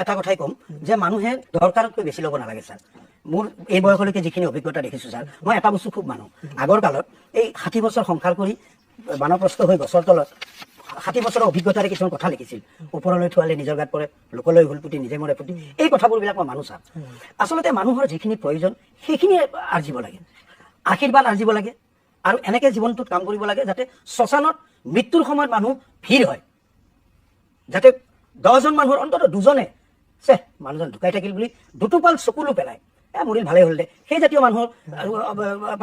এটা কথাই ক'ম যে মানুহে দৰকাৰতকৈ বেছি ল'ব নালাগে, ছাৰ। মোৰ এই বয়সলৈকে যিখিনি অভিজ্ঞতা দেখিছোঁ, ছাৰ, মই এটা বস্তু খুব মানো। আগৰ কালত এই ষাঠি বছৰ সংসাৰ কৰি বানপ্ৰস্থ হৈ গছৰ তলত ষাঠি বছৰৰ অভিজ্ঞতাৰে কিছুমান কথা লিখিছিল। ওপৰলৈ থোৱালে নিজৰ গাত পৰে, লোকলৈ পুতি, নিজে মৰে পুতি। এই কথাবোৰ বিলাক মই মানো, ছাৰ। আচলতে মানুহৰ যিখিনি প্ৰয়োজন সেইখিনি আৰ্জিব লাগে। আশীৰ্বাদ আৰ্জিব লাগে আৰু এনেকে জীৱনটোত কাম কৰিব লাগে যাতে শ্মশানত মৃত্যুৰ সময়ত মানুহ ভিৰ হয়। যাতে দহজন মানুহৰ, অন্তত দুজনে চে মানুহজন ঢুকাই থাকিল বুলি দুটোপাল চকুলো পেলায় এ মৰিল ভালেই হ'ল দে। সেই জাতীয় আহ,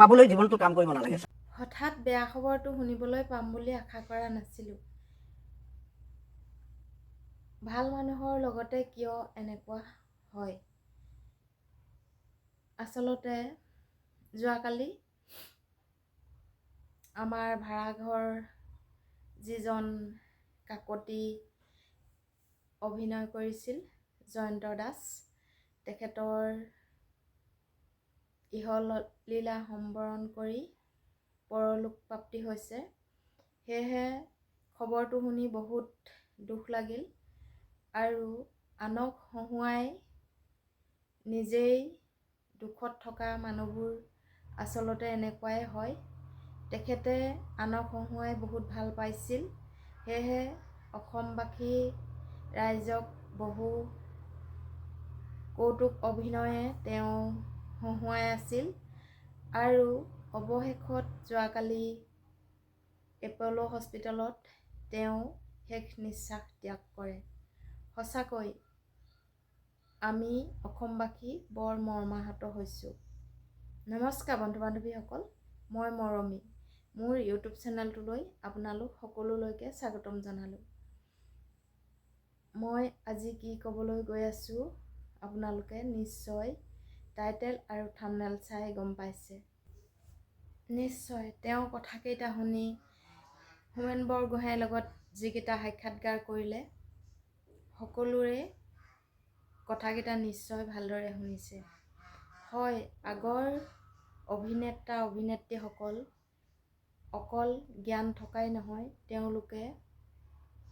পাবলৈ জীৱনটো কাম কৰিব নালাগে হঠাৎ বেয়া খবৰটো শুনিবলৈ পাম বুলি আশা কৰা নাছিলোঁ। ভাল মানুহৰ লগতে কিয় এনেকুৱা হয়? আচলতে যোৱাকালি আমাৰ ভাড়াঘৰ যিজন কাকতি অভিনয় কৰিছিল জয়ন্ত দাস তেখেতৰ ইহলীলা সম্বৰণ কৰি পৰলোক প্ৰাপ্তি হৈছে। সেয়েহে খবৰটো শুনি বহুত দুখ লাগিল আৰু আনক হহুৱাই নিজেই দুখত থকা মানুহবোৰ আচলতে এনেকুৱাই হয়। তেখেতে আনক হহুৱাই বহুত ভাল পাইছিল। সেয়েহে অসমবাসী ৰাইজক বহু কৌতুক অভিনয়ে তেওঁ হহুৱাই আছিল। আৰু অৱশেষত যোৱাকালি এপল' হস্পিটেলত তেওঁ শেষ নিশ্বাস ত্যাগ কৰে। সঁচাকৈ আমি অসমবাসী বৰ মৰ্মাহত হৈছোঁ। নমস্কাৰ বন্ধু বান্ধৱীসকল মই মৰমী। মোৰ ইউটিউব চেনেলটোলৈ আপোনালোক সকলোলৈকে স্বাগতম জনালোঁ। মই আজি কি ক'বলৈ গৈ আছোঁ আপোনালোকে নিশ্চয় টাইটেল আৰু থামনেল চাই গম পাইছে। নিশ্চয় তেওঁৰ কথাকেইটা শুনি হোমেন বৰগোহাঁইৰ লগত যিকেইটা সাক্ষাৎকাৰ কৰিলে সকলোৰে কথাকেইটা নিশ্চয় ভালদৰে শুনিছে। হয় আগৰ অভিনেতা অভিনেত্ৰীসকল অকল জ্ঞান থকাই নহয় তেওঁলোকে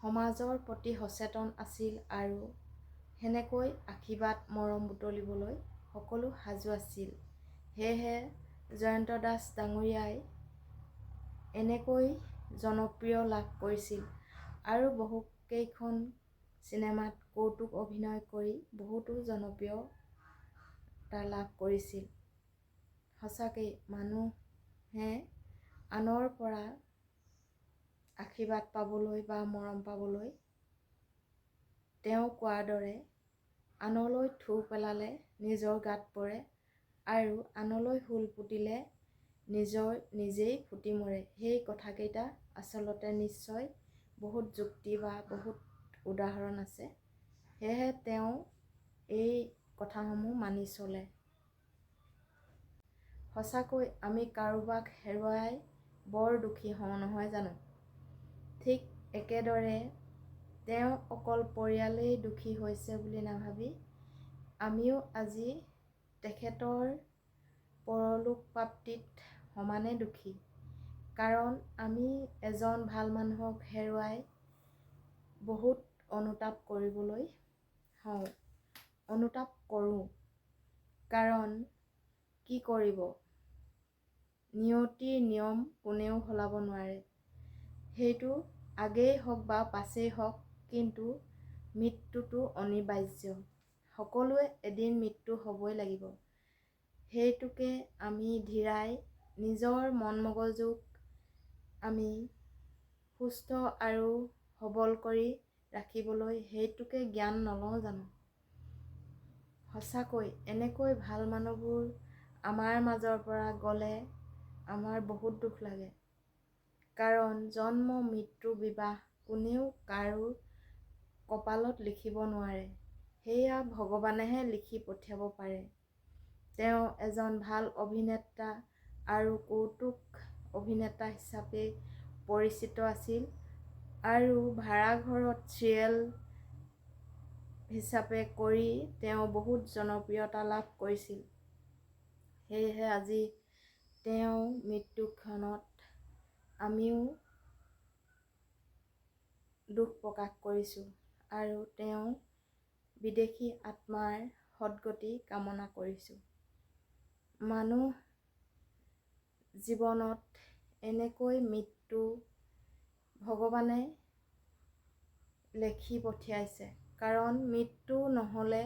সমাজৰ প্ৰতি সচেতন আছিল আৰু সেনেকৈ আশীৰ্বাদ মৰম বুটলিবলৈ সকলো সাজু আছিল। সেয়েহে জয়ন্ত দাস ডাঙৰীয়াই এনেকৈ জনপ্ৰিয় লাভ কৰিছিল আৰু বহুকেইখন চিনেমাত কৌতুক অভিনয় কৰি বহুতো জনপ্ৰিয়তা লাভ কৰিছিল। সঁচাকৈ মানুহে আনৰ পৰা আশীৰ্বাদ পাবলৈ বা মৰম পাবলৈ তেওঁ কোৱাৰ দৰে আনলৈ থু পেলালে নিজৰ গাত পৰে আৰু আনলৈ হুল পুতিলে নিজৰ নিজেই ফুটি মৰে। সেই কথাকেইটা আচলতে নিশ্চয় বহুত যুক্তি বা বহুত উদাহৰণ আছে। সেয়েহে তেওঁ এই কথাসমূহ মানি চলে। সঁচাকৈ আমি কাৰোবাক হেৰুৱাই বৰ দুখী হওঁ নহয় জানো? ঠিক একেদৰে তেওঁ অকল পৰিয়ালেই দুখী হৈছে বুলি নাভাবি আমিও আজি তেখেতৰ পৰলোক প্ৰাপ্তিত সমানে দুখী। কাৰণ আমি এজন ভাল মানুহক হেৰুৱাই বহুত অনুতাপ কৰিবলৈ হওঁ। অনুতাপ কৰোঁ। কাৰণ কি কৰিব? নিয়তিৰ নিয়ম কোনেও সলাব নোৱাৰে। সেইটো আগেই হওক বা পাছেই হওক কিন্তু মৃত্যুটো অনিবাৰ্য। সকলোৱে এদিন মৃত্যু হ'বই লাগিব। সেইটোকে আমি ধীৰাই নিজৰ মন মগজুক আমি সুস্থ আৰু সবল কৰি ৰাখিবলৈ সেইটোকে জ্ঞান নলওঁ জানো? সঁচাকৈ এনেকৈ ভাল মানুহবোৰ আমাৰ মাজৰ পৰা গ'লে আমাৰ বহুত দুখ লাগে। কাৰণ জন্ম মৃত্যু বিবাহ কোনেও কাৰো কপালত লিখিব নোৱাৰে। সেয়া ভগৱানেহে লিখি পঠিয়াব পাৰে। তেওঁ এজন ভাল অভিনেতা আৰু কৌতুক অভিনেতা হিচাপে পৰিচিত আছিল আৰু ভাড়াঘৰত চিৰিয়েল হিচাপে কৰি তেওঁ বহুত জনপ্ৰিয়তা লাভ কৰিছিল। সেয়েহে আজি তেওঁ মৃত্যুক্ষণত আমিও দুখ প্ৰকাশ কৰিছোঁ। আৰু তেওঁ বিদেশী আত্মাৰ সদগতি কামনা কৰিছোঁ। মানুহ জীৱনত এনেকৈ মৃত্যু ভগৱানে লেখি পঠিয়াইছে। কাৰণ মৃত্যু নহ'লে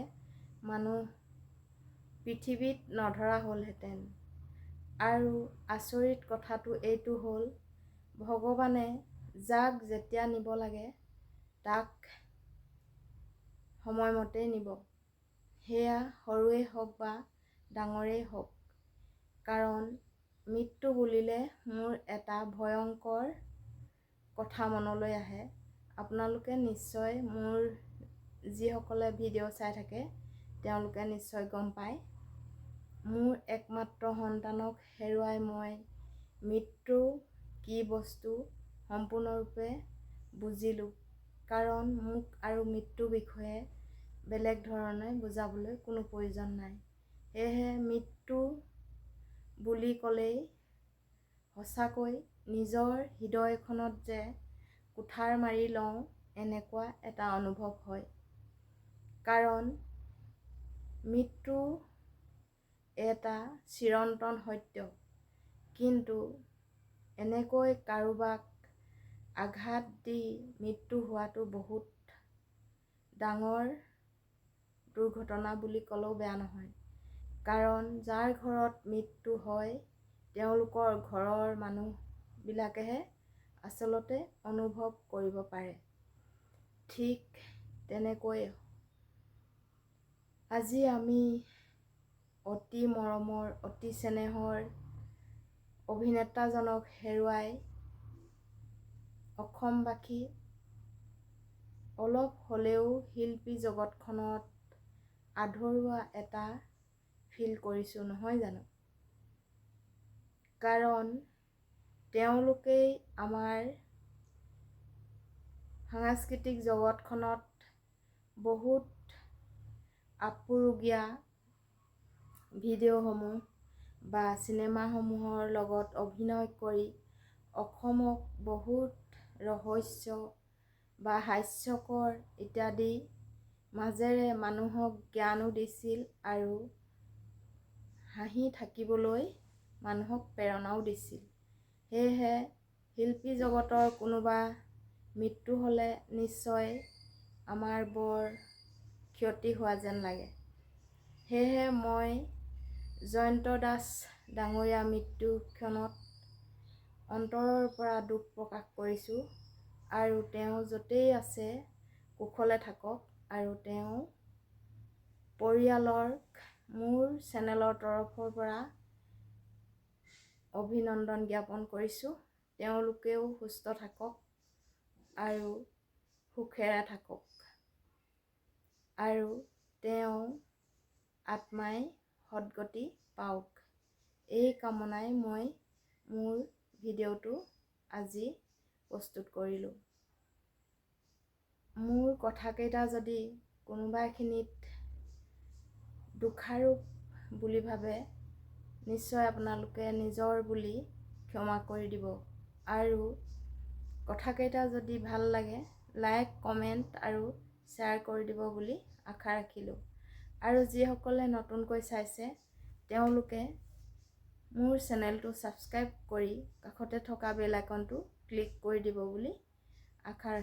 মানুহ পৃথিৱীত নধৰা হ'লহেঁতেন। আৰু আচৰিত কথাটো এইটো হ'ল ভগৱানে যাক যেতিয়া নিব লাগে তাক সময়মতে নিব। সেয়া সৰুৱেই হওক বা ডাঙৰেই হওক। কাৰণ মৃত্যু বুলিলে মোৰ এটা ভয়ংকৰ কথা মনলৈ আহে। আপোনালোকে নিশ্চয় মোৰ যিসকলে ভিডিঅ' চাই থাকে তেওঁলোকে নিশ্চয় গম পায়। মোৰ একমাত্ৰ সন্তানক হেৰুৱাই মই মৃত্যু কি বস্তু সম্পূৰ্ণৰূপে বুজিলোঁ। কাৰণ মোক আৰু মৃত্যুৰ বিষয়ে বেলেগ ধৰণে বুজাবলৈ কোনো প্ৰয়োজন নাই। সেয়েহে মৃত্যু বুলি ক'লেই সঁচাকৈ নিজৰ হৃদয়খনত যে কুঠাৰ মাৰি লওঁ এনেকুৱা এটা অনুভৱ হয়। কাৰণ মৃত্যু এটা চিৰন্তন সত্য। কিন্তু এনেকৈ কাৰোবাক আঘাত দি মৃত্যু হোৱাটো বহুত ডাঙৰ দুৰ্ঘটনা বুলি ক'লেও বেয়া নহয়। কাৰণ যাৰ ঘৰত মৃত্যু হয় তেওঁলোকৰ ঘৰৰ মানুহবিলাকেহে আচলতে অনুভৱ কৰিব পাৰে। ঠিক তেনেকৈ আজি আমি অতি মৰমৰ অতি চেনেহৰ অভিনেতাজনক হেৰুৱাই অসমবাসী অলপ হ'লেও শিল্পী জগতখনত আধৰুৱা এটা ফিল কৰিছোঁ নহয় জানো? কাৰণ তেওঁলোকেই আমাৰ সাংস্কৃতিক জগতখনত বহুত আপুৰুগীয়া ভিডিঅ'সমূহ বা চিনেমাসমূহৰ লগত অভিনয় কৰি অসমক বহুত ৰহস্য বা হাস্যকৰ ইত্যাদি মাজেৰে মানুহক জ্ঞানো দিছিল আৰু হাঁহি থাকিবলৈ মানুহক প্ৰেৰণাও দিছিল। সেয়েহে শিল্পী জগতৰ কোনোবা মৃত্যু হ'লে নিশ্চয় আমাৰ বৰ ক্ষতি হোৱা যেন লাগে। সেয়েহে মই জয়ন্ত দাস ডাঙৰীয়া মৃত্যুক্ষণত অন্তৰৰ পৰা দুখ প্ৰকাশ কৰিছোঁ আৰু তেওঁ য'তেই আছে কুশলে থাকক আৰু তেওঁ পৰিয়ালক মোৰ চেনেলৰ তৰফৰ পৰা অভিনন্দন জ্ঞাপন কৰিছোঁ। তেওঁলোকেও সুস্থ থাকক আৰু সুখেৰে থাকক। আৰু তেওঁ আত্মাই সদগতি পাওক। এই কামনাই মই মোৰ ভিডিঅ'টো আজি প্ৰস্তুত কৰিলোঁ। মোৰ কথাকেইটা যদি কোনোবাখিনিত দোষাৰোপ বুলি ভাবে নিশ্চয় আপোনালোকে নিজৰ বুলি ক্ষমা কৰি দিব। আৰু কথাকেইটা যদি ভাল লাগে লাইক কমেণ্ট আৰু শ্বেয়াৰ কৰি দিব বুলি আশা ৰাখিলোঁ। আৰু যিসকলে নতুনকৈ চাইছে তেওঁলোকে মোৰ চেনেলটো ছাবস্ক্ৰাইব কৰি কাষতে থকা বেল আইকনটো ক্লিক কৰি দিব বুলি আশা ৰাখিলোঁ